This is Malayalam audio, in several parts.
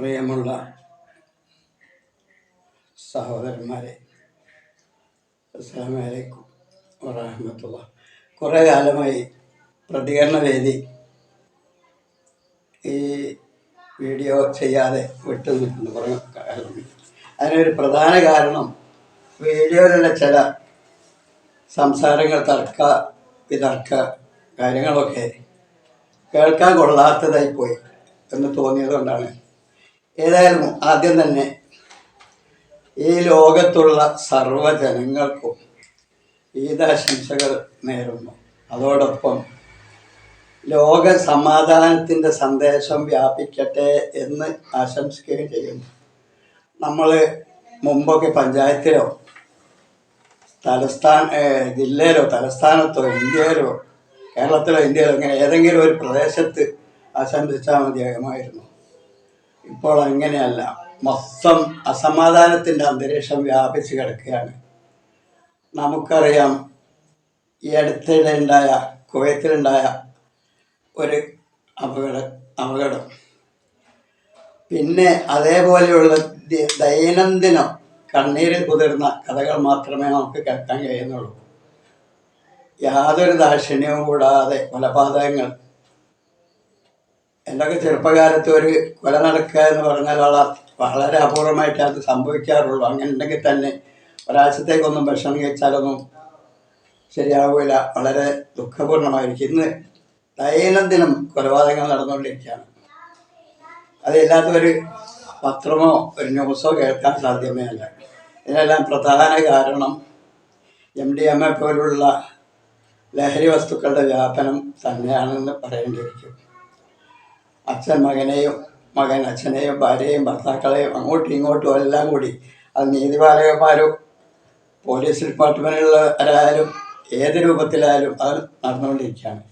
പ്രിയമുള്ള സഹോദരന്മാരെ അസ്സാമലൈക്കും വറഹമത്തുള്ള കുറേ കാലമായി പ്രതികരണ വേദി. ഈ വീഡിയോ ചെയ്യാതെ വിട്ടു നിൽക്കുന്നു കുറേ കാലം അതിനൊരു പ്രധാന കാരണം വീഡിയോയിലുള്ള ചില സംസാരങ്ങൾ തർക്ക വിതർക്ക കാര്യങ്ങളൊക്കെ കേൾക്കാൻ കൊള്ളാത്തതായി പോയി എന്ന് തോന്നിയതുകൊണ്ടാണ് ഏതായാലും ആദ്യം തന്നെ ഈ ലോകത്തുള്ള സർവ ജനങ്ങൾക്കും ഈദാശംസകൾ നേരുന്നു. അതോടൊപ്പം ലോക സമാധാനത്തിന്റെ സന്ദേശം വ്യാപിക്കട്ടെ എന്ന് ആശംസിക്കുകയും ചെയ്യുന്നു. നമ്മൾ മുമ്പൊക്കെ പഞ്ചായത്തിലോ തലസ്ഥാന ജില്ലയിലോ തലസ്ഥാനത്തോ ഇന്ത്യയിലോ കേരളത്തിലോ ഇന്ത്യയിലോ ഇങ്ങനെ ഏതെങ്കിലും ഒരു പ്രദേശത്ത് ആശംസിച്ചാൽ മതിയാകുമായിരുന്നു. ഇപ്പോൾ അങ്ങനെയല്ല. മൊത്തം അസമാധാനത്തിന്റെ അന്തരീക്ഷം വ്യാപിച്ചു കിടക്കുകയാണ്. നമുക്കറിയാം ഈ അടുത്തിടെ ഉണ്ടായ കുവൈത്തിലുണ്ടായ ഒരു അപകട അപകടം. പിന്നെ അതേപോലെയുള്ള ദൈനംദിനം കണ്ണീരിൽ കുതിർന്ന കഥകൾ മാത്രമേ നമുക്ക് കേൾക്കാൻ കഴിയുന്നുള്ളൂ. യാതൊരു ദാക്ഷിണ്യവും കൂടാതെ കൊലപാതകങ്ങൾ എന്റെയൊക്കെ ചെറുപ്പകാലത്ത് ഒരു കൊല നടക്കുക എന്ന് പറഞ്ഞാൽ വള വളരെ അപൂർവമായിട്ട് അത് സംഭവിക്കാറുള്ളൂ. അങ്ങനെ ഉണ്ടെങ്കിൽ തന്നെ ഒരാഴ്ചത്തേക്കൊന്നും ഭക്ഷണം കഴിച്ചാലൊന്നും ശരിയാവില്ല വളരെ ദുഃഖപൂർണമായിരിക്കും. ഇന്ന് ദൈനംദിനം കൊലപാതകങ്ങൾ നടന്നുകൊണ്ടിരിക്കുകയാണ്. അതില്ലാത്ത ഒരു പത്രമോ ഒരു ന്യൂസോ കേൾക്കാൻ സാധ്യമേ അല്ല. ഇതിനെല്ലാം പ്രധാന കാരണം എം ഡി എം എ പോലുള്ള ലഹരി വസ്തുക്കളുടെ വ്യാപനം തന്നെയാണെന്ന് പറയേണ്ടിയിരിക്കും. അച്ഛൻ മകനെയും മകൻ അച്ഛനെയും ഭാര്യയും ഭർത്താക്കളെയും അങ്ങോട്ടും ഇങ്ങോട്ടും എല്ലാം കൂടി. അത് നീതിപാലകന്മാരും പോലീസ് ഡിപ്പാർട്ട്മെന്റിലുള്ളവരായാലും ഏത് രൂപത്തിലായാലും അത് നടന്നുകൊണ്ടിരിക്കുകയാണ്.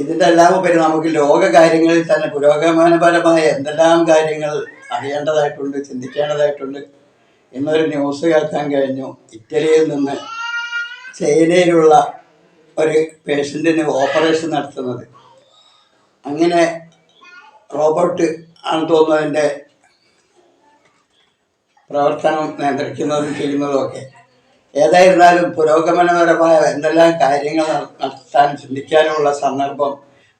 ഇതിന്റെ എല്ലാം ഉപരി നമുക്ക് ലോക കാര്യങ്ങളിൽ തന്നെ പുരോഗമനപരമായ എന്തെല്ലാം കാര്യങ്ങൾ അറിയേണ്ടതായിട്ടുണ്ട് ചിന്തിക്കേണ്ടതായിട്ടുണ്ട് ഇന്നൊരു ന്യൂസ് കേൾക്കാൻ കഴിഞ്ഞു. ഇറ്റലിയിൽ നിന്ന് ചൈനയിലുള്ള ഒരു പേഷ്യന്റിന് ഓപ്പറേഷൻ നടത്തുന്നത്. അങ്ങനെ റോബോട്ട് ആണ് തോന്നുന്നു അതിന്റെ പ്രവർത്തനം നിയന്ത്രിക്കുന്നതും ചെയ്യുന്നതും ഒക്കെ. ഏതായിരുന്നാലും പുരോഗമനപരമായ എന്തെല്ലാം കാര്യങ്ങൾ നടത്താൻ ചിന്തിക്കാനുമുള്ള സന്ദർഭം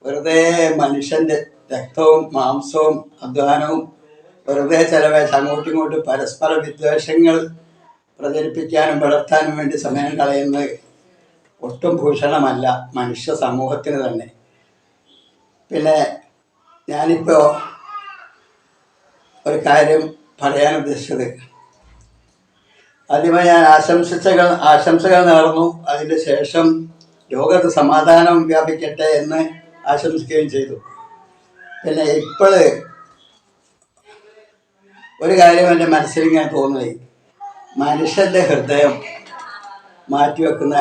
വെറുതെ മനുഷ്യന്റെ രക്തവും മാംസവും അധ്വാനവും വെറുതെ ചിലവേ അങ്ങോട്ടും ഇങ്ങോട്ടും പരസ്പര വിദ്വേഷങ്ങൾ പ്രചരിപ്പിക്കാനും വളർത്താനും വേണ്ടി സമയം കളയുന്നത് ഒട്ടും ഭൂഷണമല്ല മനുഷ്യ സമൂഹത്തിന് തന്നെ. പിന്നെ ഞാനിപ്പോൾ ഒരു കാര്യം പറയാൻ ഉദ്ദേശിച്ചത്. ആദ്യമായി ഞാൻ ആശംസിച്ചകൾ ആശംസകൾ നേർന്നു. അതിന് ശേഷം ലോകത്ത് സമാധാനം വ്യാപിക്കട്ടെ എന്ന് ആശംസിക്കുകയും ചെയ്തു. പിന്നെ ഇപ്പോൾ ഒരു കാര്യം എന്റെ മനസ്സിൽ ഇങ്ങനെ തോന്നുന്നത് മനുഷ്യന്റെ ഹൃദയം മാറ്റിവെക്കുന്ന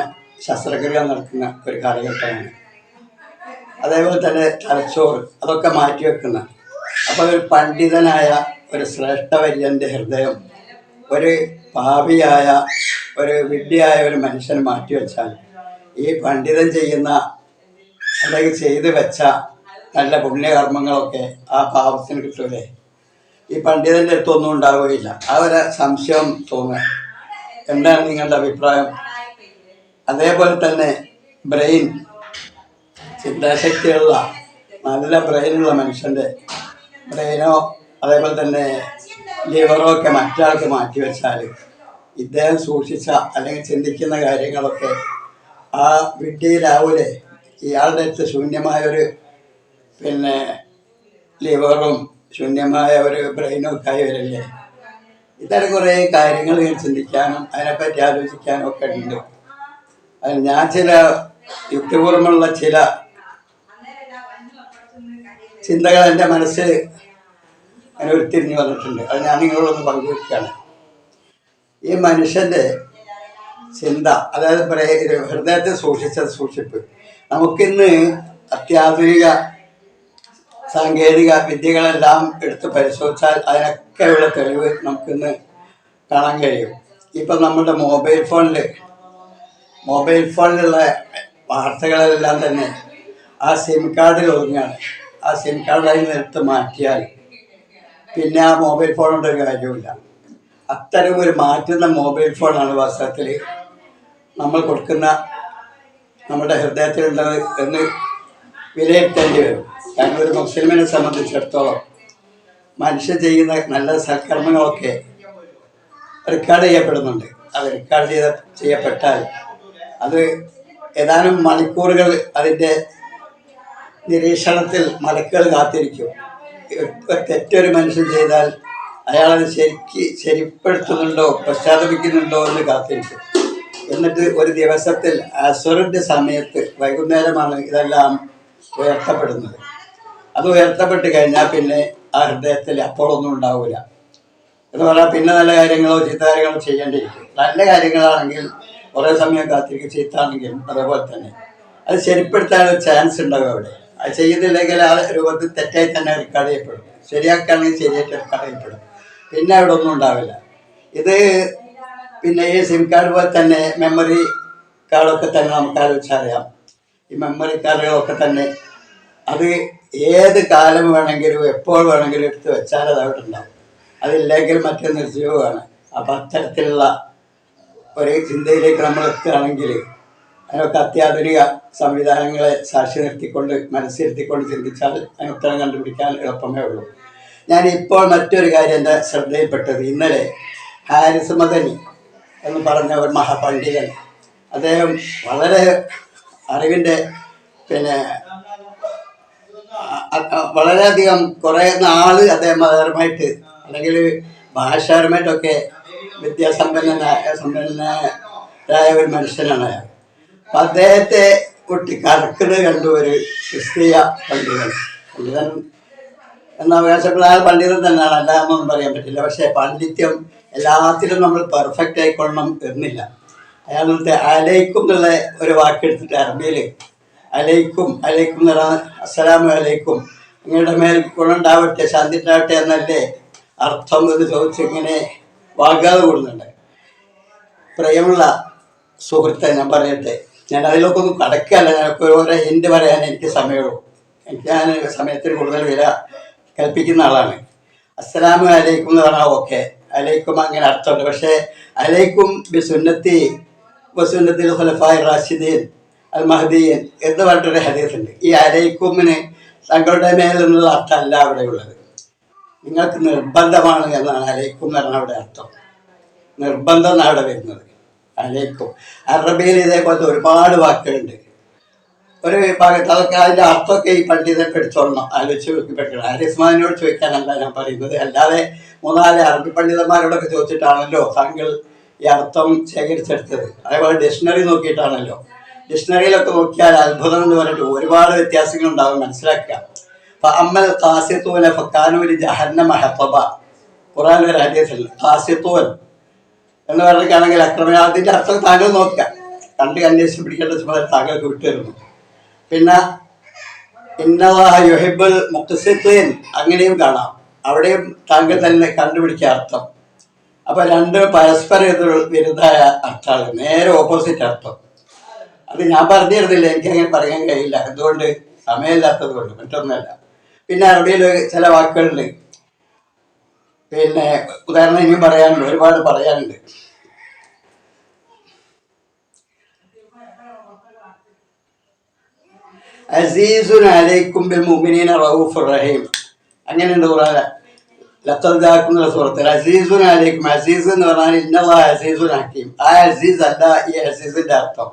ശസ്ത്രക്രിയ നടക്കുന്ന ഒരു കാലഘട്ടമാണ്. അതേപോലെ തന്നെ തലച്ചോറ് അതൊക്കെ മാറ്റി മാറ്റിവെക്കുന്ന അപ്പോൾ ഒരു പണ്ഡിതനായ ഒരു ശ്രേഷ്ഠവര്യന്റെ ഹൃദയം ഒരു പാപിയായ ഒരു വിഡ്ഢിയായ ഒരു മനുഷ്യന് മാറ്റിവെച്ചാൽ ഈ പണ്ഡിതൻ ചെയ്യുന്ന അല്ലെങ്കിൽ ചെയ്തു വെച്ച നല്ല പുണ്യകർമ്മങ്ങളൊക്കെ ആ പാപത്തിന് കിട്ടൂലേ? ഈ പണ്ഡിതന്റെ അടുത്തൊന്നും ഉണ്ടാവുകയില്ല. ആ ഒരു സംശയം തോന്നുക. എന്താണ് നിങ്ങളുടെ അഭിപ്രായം? അതേപോലെ തന്നെ ബ്രെയിൻ ചിന്താശക്തിയുള്ള നല്ല ബ്രെയിനുള്ള മനുഷ്യന്റെ ബ്രെയിനോ അതേപോലെ തന്നെ ലിവറോ ഒക്കെ മറ്റൊരാൾക്ക് മാറ്റിവെച്ചാൽ ഇദ്ദേഹം സൂക്ഷിച്ച അല്ലെങ്കിൽ ചിന്തിക്കുന്ന കാര്യങ്ങളൊക്കെ ആ വിഡ്ഢിയിലാവൂലേ? ഇയാളുടെ അടുത്ത് ശൂന്യമായൊരു പിന്നെ ലിവറും ശൂന്യമായ ഒരു ബ്രെയിനും ഒക്കെ ആയി വരില്ലേ? ഇത്തരം കുറേ കാര്യങ്ങൾ ചിന്തിക്കാനും അതിനെപ്പറ്റി ആലോചിക്കാനും ഒക്കെ ഉണ്ട്. അതിൽ ഞാൻ ചില യുക്തിപൂർവമുള്ള ചില ചിന്തകൾ എന്റെ മനസ്സിൽ അങ്ങനെ ഉരുത്തിരിഞ്ഞ് വന്നിട്ടുണ്ട്. അത് ഞാൻ നിങ്ങളോടൊന്ന് പങ്കുവെക്കുകയാണ് ഈ മനുഷ്യന്റെ ചിന്ത അതായത് ഹൃദയത്തെ സൂക്ഷിച്ച സൂക്ഷിപ്പ്. നമുക്കിന്ന് അത്യാധുനിക സാങ്കേതിക വിദ്യകളെല്ലാം എടുത്ത് പരിശോധിച്ചാൽ അതിനൊക്കെയുള്ള തെളിവ് നമുക്കിന്ന് കാണാൻ കഴിയും. ഇപ്പം നമ്മുടെ മൊബൈൽ ഫോണിൽ മൊബൈൽ ഫോണിലുള്ള വാർത്തകളെല്ലാം തന്നെ ആ സിം കാർഡിൽ ഒതുങ്ങാണ് ആ സിം കാർഡ് അതിൽ മാറ്റിയാൽ പിന്നെ ആ മൊബൈൽ ഫോൺ കൊണ്ട് കാര്യമില്ല അത്തരം ഒരു മാറ്റുന്ന മൊബൈൽ ഫോണാണ് വാസ്തവത്തിൽ നമ്മൾ കൊടുക്കുന്ന നമ്മുടെ ഹൃദയത്തിലുള്ളത് എന്ന് വിലയിരുത്തേണ്ടി വരും. കാരണം ഒരു മുസ്ലിമിനെ സംബന്ധിച്ചിടത്തോളം മനുഷ്യൻ ചെയ്യുന്ന നല്ല സൽക്കർമ്മങ്ങളൊക്കെ റെക്കോർഡ് ചെയ്യപ്പെടുന്നുണ്ട്. അത് റെക്കോർഡ് ചെയ്ത ചെയ്യപ്പെട്ടാൽ അത് ഏതാനും മണിക്കൂറുകൾ അതിന്റെ നിരീക്ഷണത്തിൽ മലക്കുകൾ കാത്തിരിക്കും. തെറ്റൊരു മനുഷ്യൻ ചെയ്താൽ അയാളത് ശരിക്ക് ശരിപ്പെടുത്തുന്നുണ്ടോ പശ്ചാത്തപിക്കുന്നുണ്ടോ എന്ന് കാത്തിരിക്കും. എന്നിട്ട് ഒരു ദിവസത്തിൽ അസുറിന്റെ സമയത്ത് വൈകുന്നേരമാണ് ഇതെല്ലാം ഉയർത്തപ്പെടുന്നത്. അത് ഉയർത്തപ്പെട്ട് കഴിഞ്ഞാൽ പിന്നെ ആ ഹൃദയത്തിൽ അപ്പോഴൊന്നും ഉണ്ടാവില്ല എന്ന് പറഞ്ഞാൽ പിന്നെ നല്ല കാര്യങ്ങളോ ചീത്ത കാര്യങ്ങളോ ചെയ്യേണ്ടിയിരിക്കും. നല്ല കാര്യങ്ങളാണെങ്കിൽ കുറേ സമയം കാത്തിരിക്കും ചീത്താണെങ്കിലും അതേപോലെ തന്നെ. അത് ശരിപ്പെടുത്താൻ ഒരു ചാൻസ് ഉണ്ടാവും അവിടെ. ചെയ്യുന്നില്ലെങ്കിൽ ആ രൂപത്തിൽ തെറ്റായി തന്നെ ചെയ്യപ്പെടും ശരിയാക്കുകയാണെങ്കിൽ ശരിയായിട്ട് ചെയ്യപ്പെടും പിന്നെ അവിടെ ഒന്നും ഉണ്ടാവില്ല. ഇത് പിന്നെ ഈ സിം കാർഡ് പോലെ തന്നെ മെമ്മറി കാർഡൊക്കെ തന്നെ നമുക്ക് ആലോചിച്ചറിയാം ഈ മെമ്മറി കാർഡുകളൊക്കെ തന്നെ അത് ഏത് കാലം വേണമെങ്കിലും എപ്പോൾ വേണമെങ്കിലും എടുത്ത് വെച്ചാൽ അത് അവിടെ ഉണ്ടാവും. അതില്ലെങ്കിൽ മറ്റേ നിർജീവമാണ്. അപ്പം അത്തരത്തിലുള്ള ഒരു ചിന്തയിലേക്ക് നമ്മൾ എത്തുകയാണെങ്കിൽ അതിനൊക്കെ അത്യാധുനിക സംവിധാനങ്ങളെ സാക്ഷി നിർത്തിക്കൊണ്ട് മനസ്സിരുത്തിക്കൊണ്ട് ചിന്തിച്ചാൽ അതിന് ഉത്തരം കണ്ടുപിടിക്കാൻ എളുപ്പമേ ഉള്ളൂ. ഞാൻ ഇപ്പോൾ മറ്റൊരു കാര്യം എന്റെ ശ്രദ്ധയിൽപ്പെട്ടത്. ഇന്നലെ ഹാരിസ് മദനി എന്ന് പറഞ്ഞ ഒരു മഹാപണ്ഡിതൻ അദ്ദേഹം വളരെ അറിവിന്റെ പിന്നെ വളരെയധികം കുറേ നാൾ അദ്ദേഹം മതപരമായിട്ട് അല്ലെങ്കിൽ ഭാഷാപരമായിട്ടൊക്കെ വിദ്യാസമ്പന്നനായ സമ്പന്നനായ ഒരു മനുഷ്യനാണ് അയാൾ. അദ്ദേഹത്തെ കുട്ടി കറക്കുന്നത് കണ്ടു ഒരു ക്രിസ്തീയ പണ്ഡിതൻ. പണ്ഡിതൻ എന്ന അവകാശപ്പെടാൻ പണ്ഡിതൻ തന്നെയാണ്. അല്ലാന്നൊന്നും പറയാൻ പറ്റില്ല. പക്ഷേ പാണ്ഡിത്യം എല്ലാത്തിലും നമ്മൾ പെർഫെക്റ്റ് ആയിക്കൊള്ളണം എന്നില്ല. അയാളത്തെ അലൈക്കും എന്നുള്ള ഒരു വാക്കെടുത്തിട്ട് അറബിയിൽ അലൈക്കും അലൈക്കും എന്ന് അസ്സലാമു അലൈക്കും. നിങ്ങളുടെ മേൽ ഗുണമുണ്ടാവട്ടെ ശാന്തി ഉണ്ടാവട്ടെ എന്നല്ലേ അർത്ഥം എന്ന് ചോദിച്ച് ഇങ്ങനെ വാഗ്ദാത കൂടുന്നുണ്ട് പ്രിയമുള്ള സുഹൃത്തെ ഞാൻ പറയട്ടെ. ഞാൻ അതിലൊക്കെ ഒന്നും കടക്കല്ല ഞാനൊക്കെ ഓരോ എന്റെ പറയാൻ എനിക്ക് സമയമുള്ളൂ എനിക്ക് ഞാൻ സമയത്തിന് കൂടുതൽ വില കൽപ്പിക്കുന്ന ആളാണ്. അസ്സലാമു അലൈക്കും എന്ന് പറഞ്ഞാൽ ഓക്കെ. അലൈക്കും അങ്ങനെ അർത്ഥമുണ്ട്. പക്ഷേ അലൈക്കും ബി സുന്നത്തി വസുന്നത്തിൽ ഖുലഫായി റാഷിദീൻ അൽ മഹദീൻ എന്ന് പറഞ്ഞിട്ടൊരു ഹദീസ് ഉണ്ട് ഈ അലൈക്കുമിന് തങ്ങളുടെ മേൽ എന്നുള്ള അർത്ഥമല്ല അവിടെ ഉള്ളത്. നിങ്ങൾക്ക് നിർബന്ധമാണ് എന്നാണ് അലൈക്കും എന്ന് പറഞ്ഞാൽ അവിടെ അർത്ഥം. നിർബന്ധം അവിടെ വരുന്നത്? അലൈക്കും അറബിയിൽ ഇതേപോലത്തെ ഒരുപാട് വാക്കുകളുണ്ട്. ഒരു ഭാഗത്ത് അതൊക്കെ അതിന്റെ അർത്ഥമൊക്കെ ഈ പണ്ഡിതൻ എടുത്തോളണം ആലോചിച്ച് പഠിക്കണം ആര്യസ്മാനോട് ചോദിക്കാനല്ല ഞാൻ പറയുന്നത്? അല്ലാതെ മൂന്നാൽ അറബി പണ്ഡിതന്മാരോടൊക്കെ ചോദിച്ചിട്ടാണല്ലോ താങ്കൾ ഈ അർത്ഥം ശേഖരിച്ചെടുത്തത്. അതേപോലെ ഡിക്ഷണറി നോക്കിയിട്ടാണല്ലോ. ഡിക്ഷണറിയിലൊക്കെ നോക്കിയാൽ അത്ഭുതം എന്ന് പറഞ്ഞിട്ട് ഒരുപാട് വ്യത്യാസങ്ങൾ ഉണ്ടാവും മനസ്സിലാക്കുക. അപ്പൊ അമ്മൽ കാസ്യത്തൂന ജഹന്ന ഖുറാൻ ഒരു ഹദീസിൽ കാസ്യത്തൂൻ എന്ന് പറഞ്ഞിട്ടാണെങ്കിൽ അക്രമയാതിന്റെ അർത്ഥം താങ്കൾ നോക്കുക. കണ്ട് അന്വേഷിച്ച് പിടിക്കേണ്ട ചുമതല താങ്കൾക്ക് വിട്ടുതരുന്നു പിന്നെ ഇന്നവാഹ യുഹിബുൽ അങ്ങനെയും കാണാം. അവിടെയും താങ്കൾ തന്നെ കണ്ടുപിടിക്കുക അർത്ഥം. അപ്പൊ രണ്ട് പരസ്പര എതിർ വിരുദ്ധായ അർത്ഥമാണ് നേരെ ഓപ്പോസിറ്റ് അർത്ഥം. അത് ഞാൻ പറഞ്ഞിരുന്നില്ല എനിക്ക് അങ്ങനെ പറയാൻ കഴിയില്ല. അതുകൊണ്ട് സമയമില്ലാത്തത് കൊണ്ട് മറ്റൊന്നുമല്ല. പിന്നെ അറബിയിൽ ചില വാക്കുകളുണ്ട്. പിന്നെ ഉദാഹരണം ഇനിയും പറയാനുണ്ട് ഒരുപാട് പറയാനുണ്ട്. അസീസുൻ അലൈക്കും ബിൽ റഹീം. അങ്ങനെയുണ്ട് ജാഅക്കും സൂറത്തിൽ അസീസുൻ അലൈക്കും അസീസ് എന്ന് പറഞ്ഞാൽ അസീസുൻ ഹക്കീം. ആ അസീസ് അല്ല ഈ അസീസിന്റെ അർത്ഥം.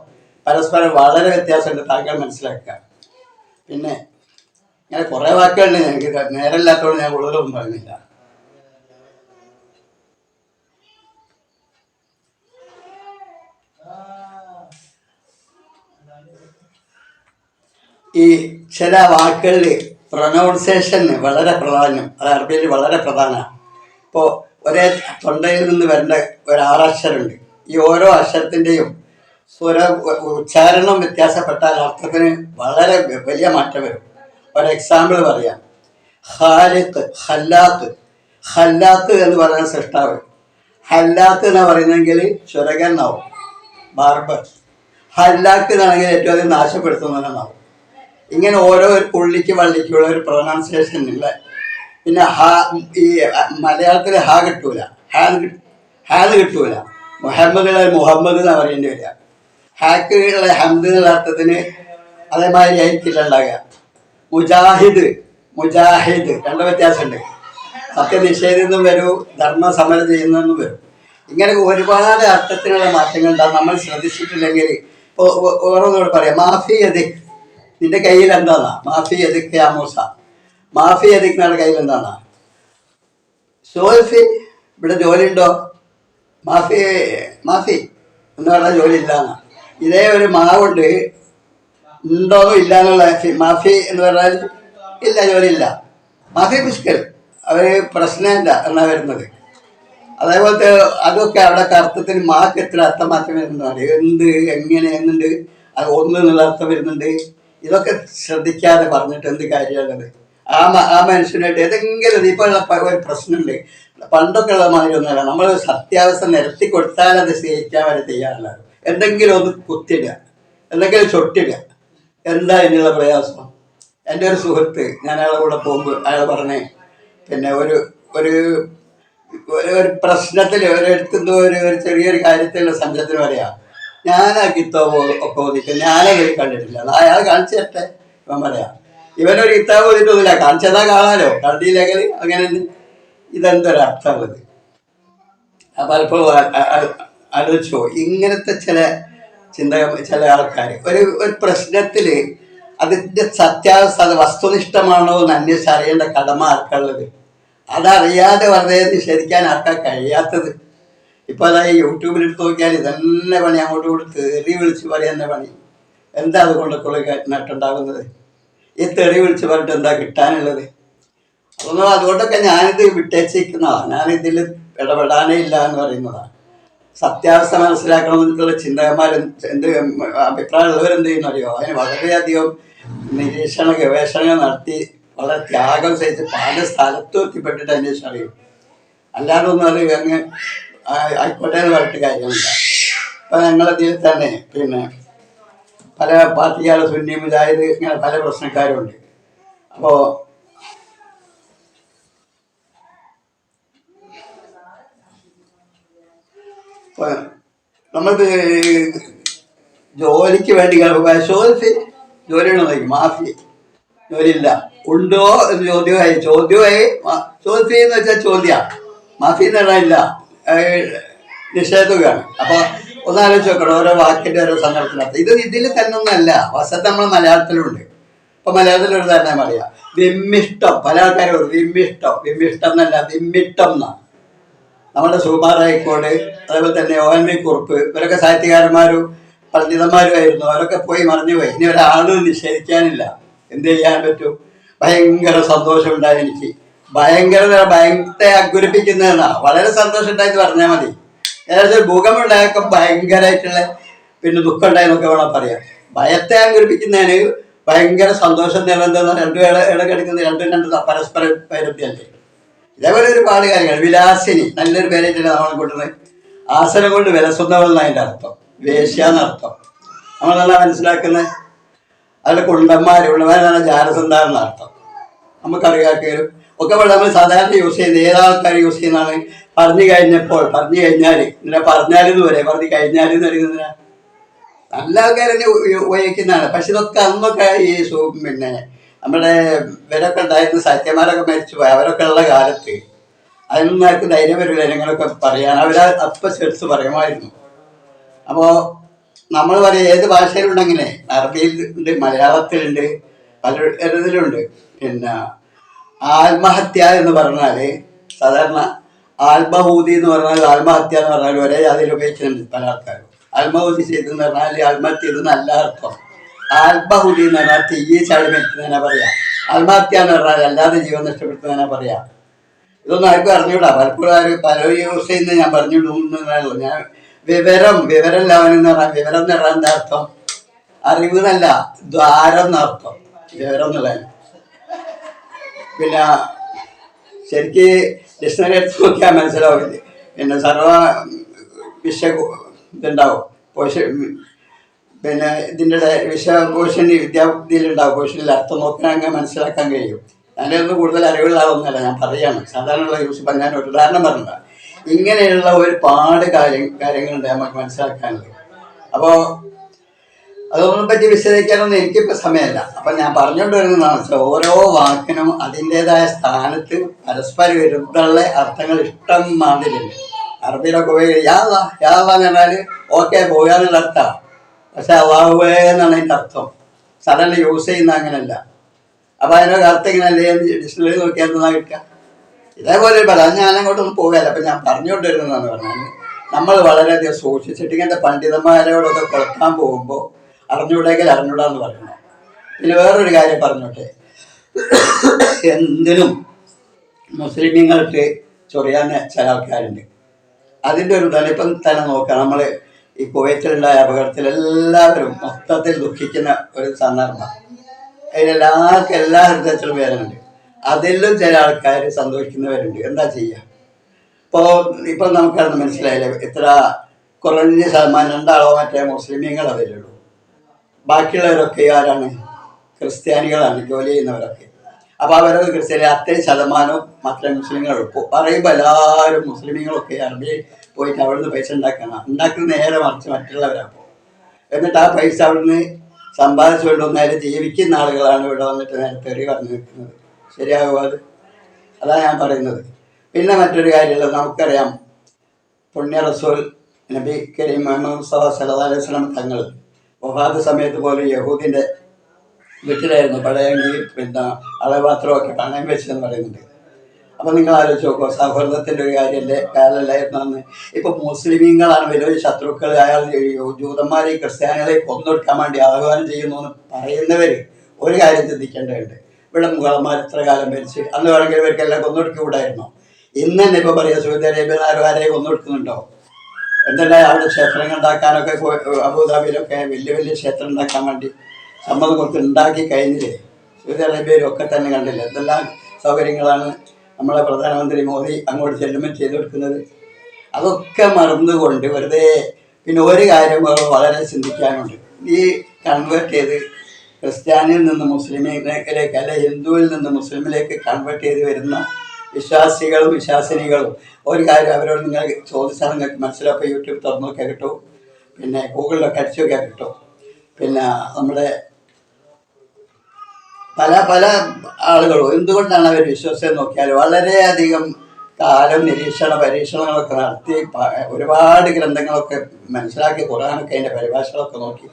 പരസ്പരം വളരെ വ്യത്യാസമുണ്ട് താങ്കൾ മനസ്സിലാക്കുക. പിന്നെ ഇങ്ങനെ കുറേ വാക്കുകളുണ്ട് എനിക്ക് നേരമില്ലാത്തതുകൊണ്ട് ഞാൻ കൂടുതലൊന്നും പറയുന്നില്ല ഈ ചില വാക്കുകളിൽ പ്രൊനൗൺസേഷൻ വളരെ പ്രധാനം. അത് അറബിയിൽ വളരെ പ്രധാനമാണ്. ഇപ്പോൾ ഒരേ തൊണ്ടയിൽ നിന്ന് വരേണ്ട ഒരു ആറക്ഷരമുണ്ട് ഈ ഓരോ അക്ഷരത്തിന്റെയും സ്വര ഉച്ചാരണം വ്യത്യാസപ്പെട്ടാൽ അർത്ഥത്തിന് വളരെ വലിയ മാറ്റം വരും. ഒരു എക്സാമ്പിൾ പറയാം. ഖാലിഖ് ഹല്ലാത്ത് ഹല്ലാത്ത് എന്ന് പറയുന്ന സൃഷ്ടാവ്. ഹല്ലാത്ത് എന്ന് പറയുന്നെങ്കിൽ ചുരകൻ എന്നാവും. ബാർബർ. ഹല്ലാക്ക് എന്നാണെങ്കിൽ ഏറ്റവും അധികം നാശപ്പെടുത്തുന്നതെന്നാവും ഇങ്ങനെ ഓരോ പുള്ളിക്ക് വള്ളിക്കുള്ള ഒരു പ്രൊനൗൺസിയേഷൻ ഇല്ല. പിന്നെ ഹാ ഈ മലയാളത്തിൽ ഹാ കിട്ടൂല. ഹാന്ന് ഹാന്ന് കിട്ടൂല. മുഹമ്മദ് മുഹമ്മദ് എന്ന് പറയേണ്ടി വരിക. ഹാക്ക് ഉള്ള ഹംദ് എന്നുള്ള അർത്ഥത്തിന് അതേമാതിരി ആയിരിക്കില്ല ഉണ്ടാകുക. മുജാഹിദ് മുജാഹിദ് രണ്ട് വ്യത്യാസമുണ്ട്. സത്യനിഷേധിന്നും വരും ധർമ്മ സമരം ചെയ്യുന്നതെന്നും വരും. ഇങ്ങനെ ഒരുപാട് അർത്ഥത്തിനുള്ള മാറ്റങ്ങൾ ഉണ്ടാകും നമ്മൾ ശ്രദ്ധിച്ചിട്ടില്ലെങ്കിൽ ഇപ്പോൾ ഓരോന്നോട് പറയാം. മാഫിയത്. നിന്റെ കയ്യിൽ എന്താണ് മാഫി എതിക് മാഫി എതിക് നിങ്ങളുടെ കയ്യിൽ എന്താണ് സോൽഫി ഇവിടെ ജോലി ഉണ്ടോ മാഫി മാഫി എന്ന് പറഞ്ഞാൽ ജോലി ഇല്ലാന്ന്. ഇതേ ഒരു മാവുണ്ട്. ഉണ്ടോ ഇല്ല എന്നുള്ള മാഫി എന്ന് പറഞ്ഞാൽ ഇല്ല ജോലി ഇല്ല. മാഫി പിസ്കൽ അവർ പ്രശ്നമില്ല എന്നാ വരുന്നത്. അതേപോലത്തെ അതൊക്കെ അവിടെ അർത്ഥത്തിന് മാക്ക് എത്ര അർത്ഥം മാറ്റം വരുന്നതാണ് എന്ത് എങ്ങനെ എന്നുണ്ട് അത് ഒന്ന് എന്നുള്ള അർത്ഥം വരുന്നുണ്ട്. ഇതൊക്കെ ശ്രദ്ധിക്കാതെ പറഞ്ഞിട്ട് എന്ത് കാര്യമാണ് ആ ആ മനുഷ്യനായിട്ട് ഏതെങ്കിലും ഇപ്പോൾ ഒരു പ്രശ്നമുണ്ട്. പണ്ടൊക്കെ ഉള്ള മാതിരി ഒന്നുമല്ല നമ്മൾ സത്യാവസ്ഥ നിരത്തി കൊടുത്താൽ അത് സ്വീകരിക്കാൻ വരെ തയ്യാറില്ല എന്തെങ്കിലും ഒന്ന് കുത്തിടുക എന്തെങ്കിലും ചൊട്ടിടുക. എന്താ എന്നുള്ള പ്രയാസം? എന്റെ ഒരു സുഹൃത്ത് ഞാൻ അയാളെ കൂടെ പോകുമ്പോൾ അയാൾ പറഞ്ഞേ പിന്നെ ഒരു ഒരു ഒരു പ്രശ്നത്തിൽ ഒരിടത്തുനിന്ന് ഒരു ഒരു ചെറിയൊരു കാര്യത്തിലുള്ള സംഘത്തിന് പറയാം. ഞാൻ കിത്താബ് ഒക്കെ ഓതിട്ട് ഞാനത് കണ്ടിട്ടില്ല. അയാൾ കാണിച്ചു തരട്ടെ ഇവൻ പറയാം. ഇവനൊരു കിത്താബ് ഓതിട്ടൊന്നുമില്ല കാണിച്ചതാ കാണാലോ? കണ്ടില്ലെങ്കിൽ അങ്ങനെ ഇതെന്തൊരർത്ഥമുള്ളത് ഇത്? ആ- ആലോചിച്ചോ ഇങ്ങനത്തെ ചില ചിന്ത ചില ആൾക്കാർ ഒരു ഒരു പ്രശ്നത്തിൽ അതിന്റെ സത്യാവസ്ഥ വസ്തുനിഷ്ഠമാണോ എന്ന് അന്വേഷിച്ച് അറിയേണ്ട കടമ ആർക്കുള്ളത് അതറിയാതെ വെറുതെ നിഷേധിക്കാൻ ആർക്കാ കഴിയാത്തത്? ഇപ്പൊ അതായത് യൂട്യൂബിൽ എടുത്ത് നോക്കിയാൽ ഇതന്നെ പണി അങ്ങോട്ടും കൂടി തെറി വിളിച്ച് പറയുന്ന പണി. എന്താ അതുകൊണ്ട് നട്ടുണ്ടാകുന്നത്? ഈ തെറി വിളിച്ച് പറഞ്ഞിട്ട് എന്താ കിട്ടാനുള്ളത്? അതൊന്നും അതുകൊണ്ടൊക്കെ ഞാനിത് വിട്ടേച്ചിരിക്കുന്നതാണ് ഞാനിതിൽ ഇടപെടാനേ ഇല്ല എന്ന് പറയുന്നതാണ് സത്യാവസ്ഥ മനസ്സിലാക്കണമെന്നുള്ള ചിന്തകന്മാർ എന്ത് അഭിപ്രായമുള്ളവരെന്ത് ചെയ്യുന്നു അറിയോ അതിന് വളരെയധികം നിരീക്ഷണ ഗവേഷണങ്ങൾ നടത്തി വളരെ ത്യാഗം സഹിച്ച് പല സ്ഥലത്തും എത്തിപ്പെട്ടിട്ട് അന്വേഷണം അറിയും അല്ലാതെ ഒന്നും അറിയുക അങ്ങ് ആയിക്കോട്ടെ എന്ന് പറഞ്ഞിട്ട് കാര്യമില്ല. അപ്പം ഞങ്ങളതിൽ തന്നെ പിന്നെ പല പാർട്ടിക്കാരെ സുന്നി മുജാഹിദ് ഇങ്ങനെ പല പ്രശ്നക്കാരുണ്ട്. അപ്പോൾ നമ്മൾക്ക് ജോലിക്ക് വേണ്ടി ചോദിച്ച് ജോലിയാണോ നോക്കി മാഫി. ജോലിയില്ല. ഉണ്ടോ എന്ന് ചോദ്യമായി ചോദ്യമായി മാ- ചോദ്യം എന്ന് വെച്ചാൽ ചോദ്യ മാഫി എന്ന് നിഷേധമാണ് അപ്പൊ ഒന്നാലോചിച്ച് നോക്കണം ഓരോ വാക്കിന്റെ ഓരോ സന്ദർഭത്തിനകത്ത്. ഇത് ഇതിൽ തന്നെ ഒന്നല്ല വസത്ത് നമ്മൾ മലയാളത്തിലുണ്ട്. ഇപ്പൊ മലയാളത്തിലൊരു തന്നെ പറയാം. വിമ്മിഷ്ടം. പല ആൾക്കാരും വിമ്മിഷ്ടം വിമ്മിഷ്ടം എന്നല്ല വിമ്മിട്ടം എന്നാണ് നമ്മുടെ സുകുമാർ ഹൈക്കോട് അതേപോലെ തന്നെ ഒ എൻ വി കുറുപ്പ് ഇവരൊക്കെ സാഹിത്യകാരന്മാരും പണ്ഡിതന്മാരുമായിരുന്നു അവരൊക്കെ പോയി മറിഞ്ഞു പോയി. ഇനി ഒരാളും നിഷേധിക്കാനില്ല. എന്ത് ചെയ്യാൻ പറ്റും? ഭയങ്കര സന്തോഷം ഉണ്ടായി എനിക്ക്. ഭയങ്കര ഭയങ്കര അഗുരിപ്പിക്കുന്നതെന്നാ വളരെ സന്തോഷം ഉണ്ടായെന്ന് പറഞ്ഞാൽ മതി. ഏകദേശം ഭൂകമ്പം ഉണ്ടായൊക്കെ ഭയങ്കരമായിട്ടുള്ള പിന്നെ ദുഃഖം ഉണ്ടായെന്നൊക്കെ വേണം പറയാം ഭയത്തെ അങ്കുരിപ്പിക്കുന്നതിന് ഭയങ്കര സന്തോഷം നിലനിന്ന രണ്ടു ഇട ഇടകിടക്കുന്ന രണ്ടും രണ്ട് പരസ്പര വൈരുദ്ധ്യല്ലേ ഇതേപോലെ ഒരുപാട് കാര്യങ്ങൾ. വിലാസിനി നല്ലൊരു പേരായിട്ടാണ് നമ്മളെ കൂട്ടുന്നത് ആസനം കൊണ്ട് വിലസുന്നവൾ എന്നതിന്റെ അർത്ഥം. വേശ്യ എന്നർത്ഥം. നമ്മളെല്ലാം മനസ്സിലാക്കുന്നത്? അതിൽ കുണ്ടന്മാർ ഉള്ളവരെന്നാണ് അർത്ഥം നമുക്കറിയാക്കലും ഒക്കെ നമ്മൾ സാധാരണ യൂസ് ചെയ്യുന്നത് ഏതാൾക്കാർ യൂസ് ചെയ്യുന്നതാണ്? പറഞ്ഞു കഴിഞ്ഞപ്പോൾ പറഞ്ഞു കഴിഞ്ഞാൽ ഇങ്ങനെ പറഞ്ഞാലെന്ന് പറയാം. പറഞ്ഞു കഴിഞ്ഞാൽ എന്ന് പറയുന്നതിനാ നല്ല ആൾക്കാരെന്നെ തന്നെ ഉപയോഗിക്കുന്നതാണ്. പക്ഷെ ഇതൊക്കെ അന്നൊക്കെ ഈ പിന്നെ നമ്മുടെ ഇവരൊക്കെ ഉണ്ടായിരുന്ന സത്യന്മാരൊക്കെ മരിച്ചു പോയി. അവരൊക്കെ ഉള്ള കാലത്ത് അതിനൊന്നും ആർക്കും ധൈര്യം വരില്ല. ജനങ്ങളൊക്കെ പറയാൻ. അവർ അപ്പം ചെറുത്ത് പറയുമായിരുന്നു. അപ്പോൾ നമ്മൾ പറയും ഏത് ഭാഷയിലുണ്ടെങ്കിലേ? അറബിയിൽ ഉണ്ട് മലയാളത്തിലുണ്ട് പല ഇതിലുണ്ട് പിന്നെ ആത്മഹത്യ എന്ന് പറഞ്ഞാൽ സാധാരണ ആത്മഹൂതി എന്ന് പറഞ്ഞാൽ ആത്മഹത്യ എന്ന് പറഞ്ഞാൽ ഒരേ ജാതിയിൽ ഉപയോഗിക്കുന്നുണ്ട് പല ആൾക്കാരും. ആത്മഹൂതി ചെയ്തെന്ന് പറഞ്ഞാൽ ആത്മഹത്യ ചെയ്ത് നല്ല അർത്ഥം. ആത്മഹൂതി എന്ന് പറഞ്ഞാൽ തീയെ ചാടി മരിക്കുന്നതിനാ പറയാ. ആത്മഹത്യ എന്ന് പറഞ്ഞാൽ അല്ലാതെ ജീവൻ നഷ്ടപ്പെടുത്തുന്നതിനാ പറയാ. ഇതൊന്നും ആർക്കും അറിഞ്ഞൂടാ. പലപ്പോഴും ആര് പലരും യൂസ് ചെയ്യുന്നത് ഞാൻ പറഞ്ഞിട്ടുള്ളൂ ഞാൻ വിവരം വിവരം ലവനം എന്ന് പറഞ്ഞാൽ വിവരം എന്ന് പറഞ്ഞാൽ എന്താ അർത്ഥം? അറിവ് എന്നല്ല ദ്വാരം എന്നർത്ഥം. വിവരം എന്നുള്ളതിന് പിന്നെ ശരിക്ക് ഡിക്ഷണറി എടുത്ത് നോക്കിയാൽ മനസ്സിലാവില്ല. പിന്നെ സർവ വിഷ ഇതുണ്ടാവും. പോഷൻ പിന്നെ ഇതിന്റെ വിഷ പോഷൻ വിദ്യാബുദ്ധിയിലുണ്ടാവും. പോഷനിൽ അർത്ഥം നോക്കാൻ അങ്ങനെ മനസ്സിലാക്കാൻ കഴിയും. അതിനൊന്നും കൂടുതൽ അറിവുള്ള ആളൊന്നുമല്ല. ഞാൻ പറയാണ്. സാധാരണയുള്ള യൂസ് ഞാൻ ഒരു ഉദാഹരണം പറഞ്ഞില്ല ഇങ്ങനെയുള്ള ഒരുപാട് കാര്യം കാര്യങ്ങളുണ്ട് നമുക്ക് മനസ്സിലാക്കാനുള്ളത്. അപ്പോൾ അതൊന്നും പറ്റി വിശദീകരിക്കാനൊന്നും എനിക്കിപ്പോൾ സമയമല്ല. അപ്പം ഞാൻ പറഞ്ഞുകൊണ്ട് വരുന്നതാണ് ഓരോ വാക്കിനും അതിന്റെതായ സ്ഥാനത്ത് പരസ്പര വിരുദ്ധമുള്ള അർത്ഥങ്ങൾ ഇഷ്ടം മാതിരിയുണ്ട്. അറബിയിലൊക്കെ പോയി യാതാ യാതാ എന്ന് പറഞ്ഞാൽ ഓക്കെ പോകാനുള്ള അർത്ഥമാണ്. പക്ഷെ അള്ളാഹുവേ എന്നാണ് അതിന്റെ അർത്ഥം. സാധാരണ യൂസ് ചെയ്യുന്ന അങ്ങനെയല്ല അപ്പം അതിനൊക്കെ അർത്ഥം ഇങ്ങനെ ഡിക്ഷണറി നോക്കിയാൽ എന്താ കിട്ടുക? ഇതേപോലെ പല ഞാൻ അങ്ങോട്ടൊന്നും പോകാല്ല അപ്പം ഞാൻ പറഞ്ഞുകൊണ്ട് വരുന്നതെന്ന് പറഞ്ഞാൽ നമ്മൾ വളരെയധികം സൂക്ഷിച്ചിട്ട് ഇങ്ങനത്തെ പണ്ഡിതന്മാരോടൊക്കെ കൊടുക്കാൻ പോകുമ്പോൾ അറിഞ്ഞൂടെങ്കിൽ അറിഞ്ഞൂടാന്ന് പറയണം പിന്നെ വേറൊരു കാര്യം പറഞ്ഞോട്ടെ. എന്തിനും മുസ്ലിമീങ്ങൾക്ക് ചൊറിയാൻ ചില ആൾക്കാരുണ്ട്. അതിന്റെ ഒരു ഇപ്പം തന്നെ നോക്കുക നമ്മൾ ഈ കുവൈറ്റിലുണ്ടായ അപകടത്തിൽ എല്ലാവരും മൊത്തത്തിൽ ദുഃഖിക്കുന്ന ഒരു സന്ദർഭം. അതിലെല്ലാവർക്കും എല്ലാ ഹൃദയത്തിലും വേദനയുണ്ട്. അതിലും ചില ആൾക്കാർ സന്തോഷിക്കുന്നവരുണ്ട്. എന്താ ചെയ്യുക ഇപ്പോൾ ഇപ്പം നമുക്കത് മനസ്സിലായില്ലേ. ഇത്ര കുറഞ്ഞ ശതമാനം രണ്ടാളോ മറ്റേ മുസ്ലിമീങ്ങൾ അതിലുള്ളൂ ബാക്കിയുള്ളവരൊക്കെ ആരാണ്? ക്രിസ്ത്യാനികളാണ് ജോലി ചെയ്യുന്നവരൊക്കെ. അപ്പോൾ അവരത് ക്രിസ്ത്യാനി അത്രയും ശതമാനം മാത്രമേ മുസ്ലിങ്ങളുള്ളൂ പറയുമ്പോൾ എല്ലാവരും മുസ്ലിമീങ്ങളൊക്കെ അറബി പോയിട്ട് അവിടുന്ന് പൈസ ഉണ്ടാക്കണം ഉണ്ടാക്കുന്ന നേരെ മറിച്ച് മറ്റുള്ളവരാണ് എന്നിട്ട് ആ പൈസ അവിടുന്ന് സമ്പാദിച്ചുകൊണ്ട് വന്നാലും ജീവിക്കുന്ന ആളുകളാണ് ഇവിടെ വന്നിട്ട് നേരെ തെറി പറഞ്ഞു നിൽക്കുന്നത്. ശരിയാകുമോ അത്? അതാണ് ഞാൻ പറയുന്നത്. പിന്നെ മറ്റൊരു കാര്യമുള്ളത് നമുക്കറിയാം. പുണ്യ റസൂൽ നബി കരീം മുഹമ്മദ് മുസ്തഫ സലഹ് അലൈഹി സ്വലം തങ്ങൾ വഫാത്ത് സമയത്ത് പോലും യഹൂദിന്റെ വീട്ടിലായിരുന്നു പഴയെങ്കിൽ പിന്നെ അളപാത്രമൊക്കെ പണയം വെച്ചെന്ന് പറയുന്നുണ്ട്. അപ്പം നിങ്ങൾ ആലോചിച്ച് നോക്കുമോ സൗഹൃദത്തിന്റെ ഒരു കാര്യമല്ലേ കാലല്ലായിരുന്നു അന്ന് ഇപ്പം മുസ്ലിമീങ്ങളാണ് വലിയ ശത്രുക്കൾ അയാൾ ജൂതന്മാരെ ക്രിസ്ത്യാനികളെ കൊന്നൊടുക്കാൻ വേണ്ടി ആഹ്വാനം ചെയ്യുന്നു എന്ന് പറയുന്നവർ ഒരു കാര്യം ചിന്തിക്കേണ്ടതുണ്ട്. ഇവിടെ മുഗളന്മാർ ഇത്ര കാലം ഭരിച്ച് അന്ന് വേണമെങ്കിൽ ഇവർക്കെല്ലാം കൊന്നൊടുക്കൂടായിരുന്നു? ഇന്ന് തന്നെ ഇപ്പോൾ പറയാം സൗദി അറേബ്യ ആരും ആരെയും കൊന്നൊടുക്കുന്നുണ്ടോ? എന്തെല്ലാം അവിടെ ക്ഷേത്രങ്ങൾ ഉണ്ടാക്കാനൊക്കെ അബുദാബിയിലൊക്കെ വലിയ വലിയ ക്ഷേത്രം ഉണ്ടാക്കാൻ വേണ്ടി സമ്മതം കൊടുത്ത് ഉണ്ടാക്കി കഴിഞ്ഞില്ലേ? സൗദി അറേബ്യയിലും ഒക്കെ തന്നെ കണ്ടില്ല? എന്തെല്ലാം സൗകര്യങ്ങളാണ് നമ്മളെ പ്രധാനമന്ത്രി മോദി അങ്ങോട്ട് ചെല്ലുമ്പോൾ ചെയ്തു കൊടുക്കുന്നത്. അതൊക്കെ മറന്നുകൊണ്ട് വെറുതെ പിന്നെ ഒരു കാര്യം വളരെ ചിന്തിക്കാനുണ്ട്. ഈ കൺവേർട്ട് ചെയ്ത് ക്രിസ്ത്യാനിയിൽ നിന്ന് മുസ്ലിമിലേക്ക് അല്ലെ ഹിന്ദുവിൽ നിന്ന് മുസ്ലിമിലേക്ക് കൺവേർട്ട് ചെയ്ത് വരുന്ന വിശ്വാസികളും വിശ്വാസിനികളും. ഒരു കാര്യം അവരോട് നിങ്ങൾ ചോദിച്ചാൽ നിങ്ങൾക്ക് മനസ്സിലാക്കുക യൂട്യൂബ് തുറന്നു നോക്കിയാൽ കിട്ടും. പിന്നെ ഗൂഗിളിലൊക്കെ അടിച്ചു നോക്കിയാൽ കിട്ടും. പിന്നെ നമ്മുടെ പല പല ആളുകളും എന്തുകൊണ്ടാണ് അവർ വിശ്വസിച്ചത് നോക്കിയാൽ വളരെയധികം കാലം നിരീക്ഷണ പരീക്ഷണങ്ങളൊക്കെ നടത്തി ഒരുപാട് ഗ്രന്ഥങ്ങളൊക്കെ മനസ്സിലാക്കി കുറാനൊക്കെ അതിന്റെ പരിഭാഷകളൊക്കെ നോക്കി.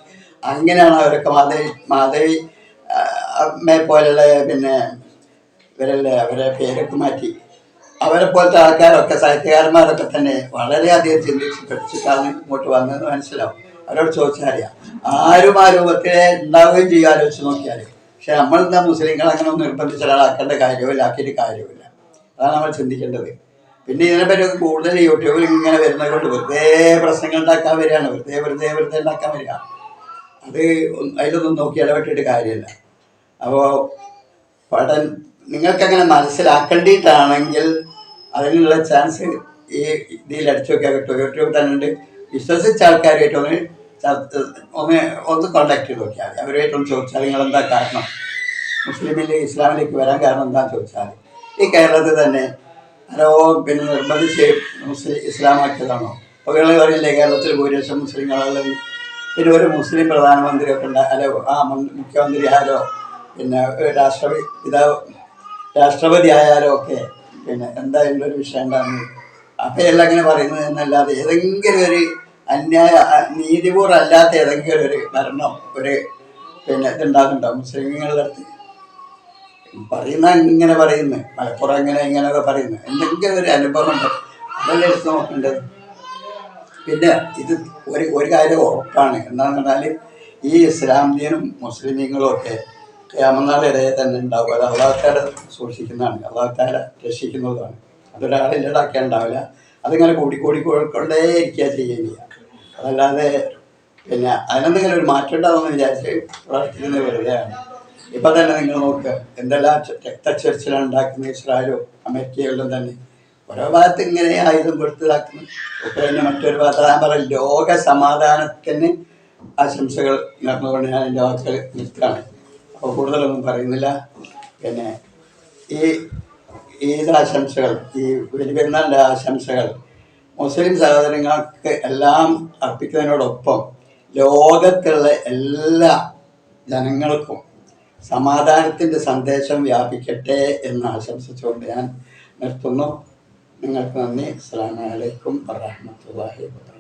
അങ്ങനെയാണ് അവരൊക്കെ മാധവി മാധവി അമ്മയെ പോലുള്ള പിന്നെ ഇവരല്ലേ? അവരെ പേരൊക്കെ മാറ്റി. അവരെ പോലത്തെ ആൾക്കാരൊക്കെ സാഹിത്യകാരന്മാരൊക്കെ തന്നെ വളരെയധികം ചിന്തിച്ച് പഠിച്ചിട്ടാണ് ഇങ്ങോട്ട് വന്നതെന്ന് മനസ്സിലാവും. അവരോട് ചോദിച്ചാൽ അറിയാം. ആരും ആ രൂപത്തിലെ ഉണ്ടാവുകയും ചെയ്യുക ആലോചിച്ച് നോക്കിയാൽ പക്ഷെ നമ്മൾ എന്താ മുസ്ലിങ്ങൾ അങ്ങനെ ഒന്നും നിർബന്ധിച്ച ഒരാളാക്കേണ്ട കാര്യമില്ല ആക്കിയിട്ട് കാര്യമില്ല. അതാണ് നമ്മൾ ചിന്തിക്കേണ്ടത്. പിന്നെ ഇതിനെപ്പറ്റിയൊക്കെ കൂടുതൽ യൂട്യൂബിൽ ഇങ്ങനെ വരുന്നത് കൊണ്ട് വെറുതെ പ്രശ്നങ്ങൾ ഉണ്ടാക്കാൻ വരികയാണ്. വെറുതെ വെറുതെ വെറുതെ ഉണ്ടാക്കാൻ വരിക. അത് അതിലൊന്നും നോക്കി ഇടപെട്ടിട്ട് കാര്യമില്ല. അപ്പോൾ പഠൻ നിങ്ങൾക്കങ്ങനെ മനസ്സിലാക്കേണ്ടിയിട്ടാണെങ്കിൽ അതിനുള്ള ചാൻസ് ഈ ഇതിൽ അടിച്ചു നോക്കിയാൽ കിട്ടും യൂട്യൂബ് തന്നെ ഉണ്ട്. വിശ്വസിച്ച ആൾക്കാരുമായിട്ട് ഒന്ന് ഒന്ന് ഒന്ന് കോണ്ടാക്ട് ചെയ്ത് നോക്കിയാൽ മതി. അവരുമായിട്ടൊന്ന് ചോദിച്ചാൽ നിങ്ങൾ എന്താ കാരണം? മുസ്ലിമിൽ ഇസ്ലാമിലേക്ക് വരാൻ കാരണം എന്താണെന്ന് ചോദിച്ചാൽ ഈ കേരളത്തിൽ തന്നെ ആരോ പിന്നെ നിർബന്ധിച്ച് മുസ്ലിം ഇസ്ലാമാക്കിയതാണോ? നിങ്ങൾ പറയില്ലേ കേരളത്തിൽ ഭൂരിപക്ഷം മുസ്ലിങ്ങളും പിന്നെ ഒരു മുസ്ലിം പ്രധാനമന്ത്രിയൊക്കെ ഉണ്ട് അല്ലെ ആ മുഖ്യമന്ത്രി ആരോ? പിന്നെ ഒരു രാഷ്ട്രപതി ആയാലും ഒക്കെ. പിന്നെ എന്തായാലും ഒരു വിഷയം ഉണ്ടാകുന്നത് അപ്പം എല്ലാം ഇങ്ങനെ പറയുന്നത് എന്നല്ലാതെ ഏതെങ്കിലും ഒരു അന്യായ നീതിപൂർവം അല്ലാത്ത ഏതെങ്കിലും ഒരു മരണം ഒരു പിന്നെ ഇതുണ്ടാകുന്നുണ്ടോ മുസ്ലിങ്ങളുടെ അടുത്ത്? പറയുന്ന ഇങ്ങനെ പറയുന്നു മലപ്പുറം ഇങ്ങനെ ഇങ്ങനെയൊക്കെ പറയുന്നു എന്തെങ്കിലും ഒരു അനുഭവം ഉണ്ട്? അതല്ലേ എടുത്ത് നോക്കേണ്ടത് പിന്നെ ഇത് ഒരു ഒരു കാര്യം ഉറപ്പാണ്. എന്താണെന്ന് പറഞ്ഞാൽ ഈ ഇസ്ലാം ദീനും മുസ്ലിമീങ്ങളും ഒക്കെ ക്യാമനാൾ ഇടയിൽ തന്നെ ഉണ്ടാവുക. അത് അള്ളാഹത്താല സൂക്ഷിക്കുന്നതാണ്. അള്ളാഹത്താല രക്ഷിക്കുന്നതാണ്. അതൊരാളെ ഇല്ലാതാക്കാൻ ഉണ്ടാവില്ല. അതിങ്ങനെ കൂടി കൂടി കൊണ്ടേ ഇരിക്കുക ചെയ്യുക അതല്ലാതെ പിന്നെ അതിനെന്തെങ്കിലും ഒരു മാറ്റം ഉണ്ടാവുമെന്ന് വിചാരിച്ച് പ്രവർത്തിക്കുന്നത് വെറുതെയാണ് ഇപ്പം തന്നെ നിങ്ങൾ നോക്ക് എന്തെല്ലാം രക്തച്ചൊരിച്ചിലാണ് ഉണ്ടാക്കുന്നത് ഇസ്രായേലോ അമേരിക്കയിലും തന്നെ. ഓരോ ഭാഗത്ത് ഇങ്ങനെ ആയുധം കൊടുത്തതാക്കുന്നു ഉക്രൈന് മറ്റൊരു ഭാഗത്ത്. ഞാൻ പറയും ലോക സമാധാനത്തിന് ആശംസകൾ നടന്നുകൊണ്ട് ഞാൻ എന്റെ വാക്കുകൾ നിൽക്കുകയാണ്. അപ്പോൾ കൂടുതലൊന്നും പറയുന്നില്ല. പിന്നെ ഈ ഈദ് ആശംസകൾ ഈ വലിയ ആശംസകൾ മുസ്ലിം സഹോദരങ്ങൾക്ക് എല്ലാം അർപ്പിക്കുന്നതിനോടൊപ്പം ലോകത്തുള്ള എല്ലാ ജനങ്ങൾക്കും സമാധാനത്തിന്റെ സന്ദേശം വ്യാപിക്കട്ടെ എന്ന് ആശംസിച്ചുകൊണ്ട് ഞാൻ നിർത്തുന്നു. നിങ്ങൾക്ക് നന്ദി. അസ്സാം വലൈക്കും വറഹമത്തല്ലാഹി വാബർക്കാത്തു